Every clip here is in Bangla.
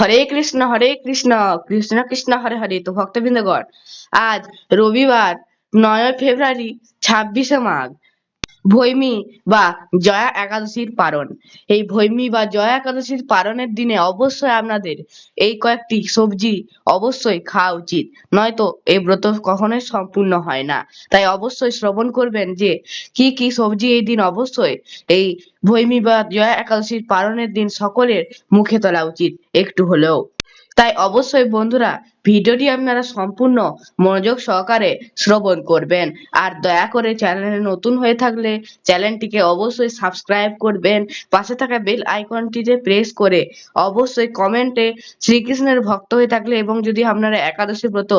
হরে কৃষ্ণ হরে কৃষ্ণ কৃষ্ণ কৃষ্ণ, হরে হরে, তো ভক্তবৃন্দগণ, আজ রবিবার নয় ফেব্রুয়ারি ছাব্বিশে মাঘ। ভৈমী বা জয়া একাদশীর পারণ। এই ভৈমী বা জয়া একাদশীর পারণের দিনে অবশ্যই আপনাদের এই কয়েকটি সবজি অবশ্যই খাওয়া উচিত। নয়তো এই ব্রত কখনোই সম্পূর্ণ হয় না। তাই অবশ্যই শ্রবণ করবেন যে কি কি সবজি এই দিন অবশ্যই এই ভৈমী বা জয়া একাদশীর পারণের দিন সকলের মুখে তোলা উচিত। একটু হলেও তাই অবশ্যই বন্ধুরা ভিডিওটি আপনারা সম্পূর্ণ মনোযোগ সহকারে শ্রবণ করবেন। আর দয়া করে চ্যানেলে নতুন হয়ে থাকলে চ্যানেলটিকে অবশ্যই সাবস্ক্রাইব করবেন। পাশে থাকা বেল আইকনটিতে প্রেস করে অবশ্যই কমেন্টে শ্রীকৃষ্ণের ভক্ত হয়ে থাকলে এবং যদি আপনারা একাদশী ব্রত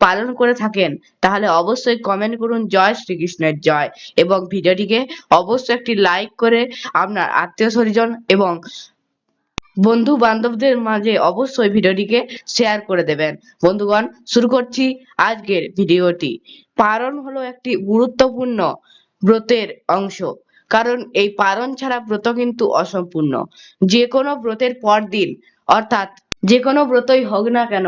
পালন করে থাকেন, তাহলে অবশ্যই কমেন্ট করুন, জয় শ্রীকৃষ্ণের জয় এবং ভিডিওটিকে অবশ্যই একটি লাইক করে আপনার আত্মীয় স্বজন এবং বন্ধু বান্ধবদের মাঝে অবশ্যই ভিডিওটিকে শেয়ার করে দেবেন। বন্ধুগণ, শুরু করছি আজকের ভিডিওটি। পারণ হলো একটি গুরুত্বপূর্ণ ব্রতের অংশ। কারণ এই পারণ ছাড়া ব্রত কিন্তু অসম্পূর্ণ। যে কোনো ব্রতের পর দিন অর্থাৎ যে কোনো ব্রতই হোক না কেন,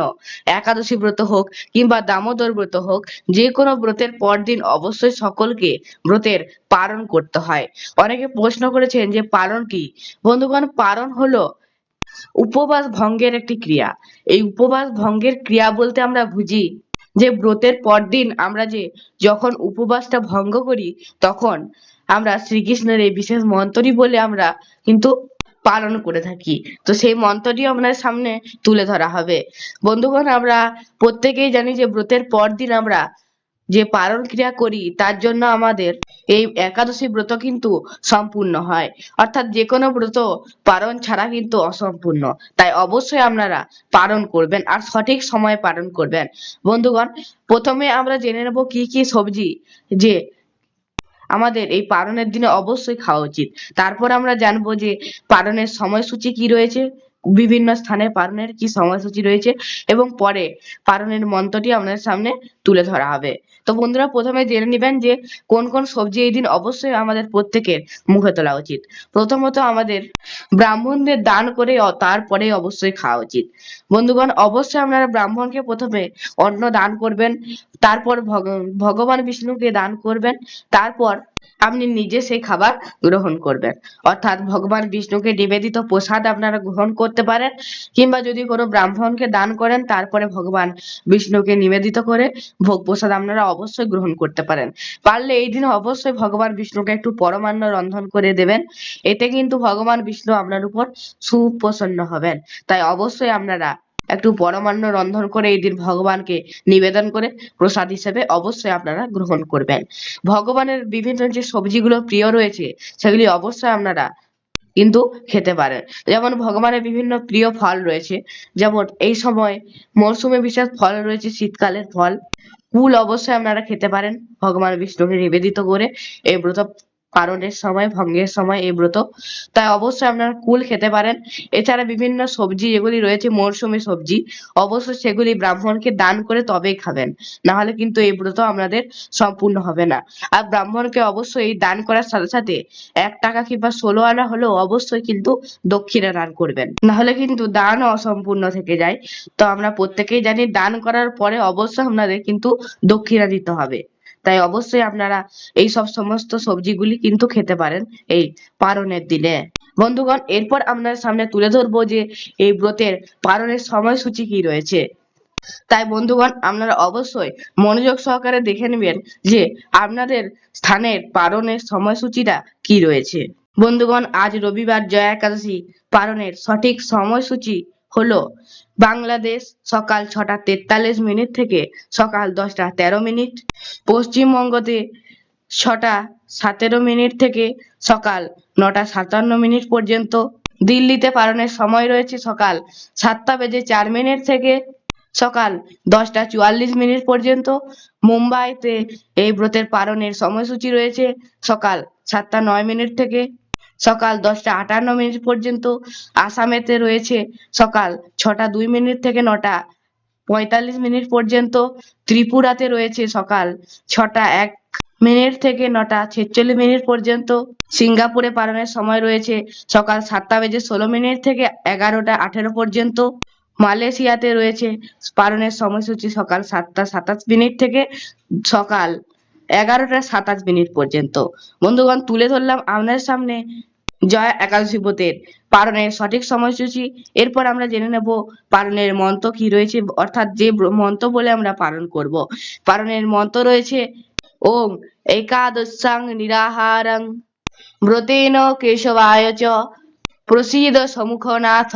একাদশী ব্রত হোক কিংবা দামোদর ব্রত হোক, যে কোনো ব্রতের পর দিন অবশ্যই সকলকে ব্রতের পালন করতে হয়। অনেকে প্রশ্ন করেছেন যে পালন কি? বন্ধুগণ পালন হলো উপবাস ভঙ্গের একটি ক্রিয়া। এই উপবাস ভঙ্গের ক্রিয়া বলতে আমরা বুঝি যে ব্রতের পরদিন আমরা যে যখন উপবাসটা ভঙ্গ করি, তখন আমরা শ্রীকৃষ্ণের এই বিশেষ মন্ত্রটি বলে আমরা কিন্তু পালন করে থাকি। তো সেই মন্ত্রটি আপনার সামনে তুলে ধরা হবে। বন্ধুগণ, আমরা প্রত্যেকেই জানি যে ব্রতের পরদিন আমরা যে পালন ক্রিয়া করি, তার জন্য আমাদের এই একাদশী ব্রত কিন্তু সম্পূর্ণ হয়। অর্থাৎ যে কোনো ব্রত পারণ ছাড়া কিন্তু অসম্পূর্ণ। তাই অবশ্যই আপনারা পালন করবেন আর সঠিক সময়ে পালন করবেন। বন্ধুগণ, প্রথমে আমরা জেনে নেব কি কি সবজি যে আমাদের এই পালনের দিনে অবশ্যই খাওয়া উচিত। তারপর আমরা জানব যে পালনের সময়সূচি কি রয়েছে। বিভিন্ন স্থানে পালনের কি সময়সূচি রয়েছে এবং পরে পালনের মন্ত্রটি আপনাদের সামনে তুলে ধরা হবে। তো বন্ধুরা, প্রথমে জেনে নেবেন যে কোন কোন সবজি এই দিন অবশ্যই আমাদের প্রত্যেকের মুখে তোলা উচিত। প্রথমত আমাদের ব্রাহ্মণদের দান করে তারপরে অবশ্যই খাওয়া উচিত। বন্ধুগণ, অবশ্যই আপনারা ব্রাহ্মণকে প্রথমে অন্ন দান করবেন, তারপর ভগ- ভগবান বিষ্ণুকে দান করবেন, তারপর আপনি নিজে সেই খাবার গ্রহণ করবেন। অর্থাৎ ভগবান বিষ্ণুকে নিবেদিত প্রসাদ আপনারা গ্রহণ করতে পারেন, কিংবা যদি কোনো ব্রাহ্মণকে দান করেন, তারপরে ভগবান বিষ্ণুকে নিবেদিত করে ভোগ প্রসাদ আপনারা অবশ্যই গ্রহণ করতে পারেন। পারলে এই দিন অবশ্যই ভগবান বিষ্ণুকে একটু পরমান্ন রন্ধন করে দেবেন। এতে কিন্তু ভগবান বিষ্ণু আপনার উপর সুপ্রসন্ন হবেন। তাই অবশ্যই আপনারা একটু পরমান্ন রন্ধন করে এই দিন ভগবানকে নিবেদন করে প্রসাদ হিসেবে অবশ্যই আপনারা গ্রহণ করবেন। ভগবানের বিভিন্ন যে সবজিগুলো প্রিয় রয়েছে, সেগুলি অবশ্যই আপনারা কিন্তু খেতে পারেন। যেমন ভগবানের বিভিন্ন প্রিয় ফল রয়েছে, যেমন এই সময় মরশুমে বিশেষ ফল রয়েছে, শীতকালের ফল। কুল অবশ্যই আপনারা খেতে পারেন। ভগবান বিষ্ণুকে নিবেদিত করে এই ব্রত পালনের সময়, ভঙ্গের সময় এই ব্রত। তাই অবশ্যই আপনারা কুল খেতে পারেন। এছাড়া বিভিন্ন সবজি, যেগুলি রয়েছে মরশুমি সবজি, অবশ্যই সেগুলি ব্রাহ্মণকে দান করে তবেই খাবেন। না হলে কিন্তু এই ব্রত আপনাদের সম্পূর্ণ হবে না। আর ব্রাহ্মণকে অবশ্যই এই দান করার সাথে সাথে এক টাকা কিংবা ষোলো আনা হলেও অবশ্যই কিন্তু দক্ষিণা দান করবেন। না হলে কিন্তু দান অসম্পূর্ণ থেকে যায়। তো আমরা প্রত্যেকেই জানি দান করার পরে অবশ্যই আপনাদের কিন্তু দক্ষিণা দিতে হবে। তাই অবশ্যই আপনারা এই সব সমস্ত সবজিগুলি কিন্তু খেতে পারেন এই পালনের দিনে। বন্ধুগণ, এরপর আপনাদের সামনে তুলে ধরবো যে এই ব্রতের পালনের সময়সূচি কি রয়েছে। তাই বন্ধুগণ, আপনারা অবশ্যই মনোযোগ সহকারে দেখে নেবেন যে আপনাদের স্থানের পালনের সময়সূচিটা কি রয়েছে। বন্ধুগণ, আজ রবিবার জয়া একাদশী পালনের সঠিক সময়সূচি হলো বাংলাদেশ সকাল ছটা তেতাল্লিশ মিনিট থেকে সকাল দশটা তেরো মিনিট, পশ্চিমবঙ্গতে ছটা সতেরো মিনিট থেকে সকাল নটা সাতান্ন মিনিট পর্যন্ত, দিল্লিতে পালনের সময় রয়েছে সকাল সাতটা বেজে চার মিনিট থেকে সকাল দশটা চুয়াল্লিশ মিনিট পর্যন্ত, মুম্বাইতে এই ব্রতের পালনের সময়সূচি রয়েছে সকাল সাতটা নয় মিনিট থেকে সকাল দশটা আটান্ন মিনিট পর্যন্ত আসামেতে রয়েছে। সকাল ছটা দুই মিনিট থেকে নটা পঁয়তাল্লিশ মিনিট পর্যন্ত ত্রিপুরাতে রয়েছে। সকাল ছটা এক মিনিট থেকে নটা ছেচল্লিশ মিনিট পর্যন্ত সিঙ্গাপুরে পালনের সময় রয়েছে। সকাল সাতটা বেজে ষোলো মিনিট থেকে এগারোটা আঠেরো পর্যন্ত মালয়েশিয়াতে রয়েছে। পালনের সময়সূচি সকাল সাতটা সাতাশ মিনিট থেকে সকাল এগারোটা সাতাশ মিনিট পর্যন্ত। বন্ধুগণ, তুলে ধরলাম আপনাদের সামনে জয়া একাদশী ব্রতের পালনের সঠিক সময়সূচি। এরপর আমরা জেনে নেব পালনের মন্ত্র কি রয়েছে, অর্থাৎ যে মন্ত্র বলে আমরা পালন করব। পালনের মন্ত্র রয়েছে ওম একাদশাং নিরাহারং ব্রতেন কেশবায় চ, প্রসীদ সমুখনাথ,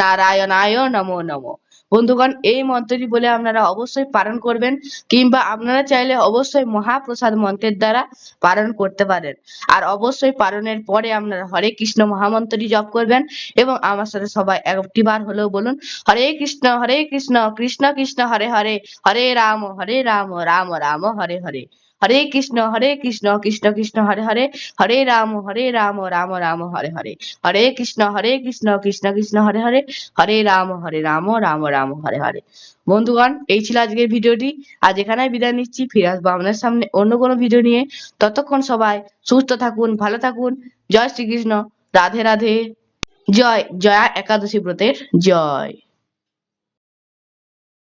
নারায়ণায় নমো নমো। বন্ধুগণ, এই মন্ত্রটি বলে আপনারা অবশ্যই পালন করবেন কিংবা আপনারা চাইলে অবশ্যই মহাপ্রসাদ মন্ত্রের দ্বারা পালন করতে পারেন। আর অবশ্যই পালনের পরে আপনারা হরে কৃষ্ণ মহামন্ত্রটি জপ করবেন এবং আমার সাথে সবাই একটি বার হলেও বলুন, হরে কৃষ্ণ হরে কৃষ্ণ কৃষ্ণ কৃষ্ণ, হরে হরে হরে রাম হরে রাম রাম রাম, হরে হরে। হরে কৃষ্ণ হরে কৃষ্ণ কৃষ্ণ কৃষ্ণ, হরে হরে হরে রাম হরে রাম রাম রাম, হরে হরে। হরে কৃষ্ণ হরে কৃষ্ণ কৃষ্ণ কৃষ্ণ, হরে হরে হরে রাম হরে রাম রাম রাম, হরে হরে। বন্ধুগণ, এই ছিল আজকের ভিডিওটি। আজ এখানে বিদায় নিচ্ছি। ফিরে আসব আপনার সামনে অন্য কোনো ভিডিও নিয়ে। ততক্ষণ সবাই সুস্থ থাকুন, ভালো থাকুন। জয় শ্রীকৃষ্ণ। রাধে রাধে। জয়, জয়া একাদশী ব্রতের জয়।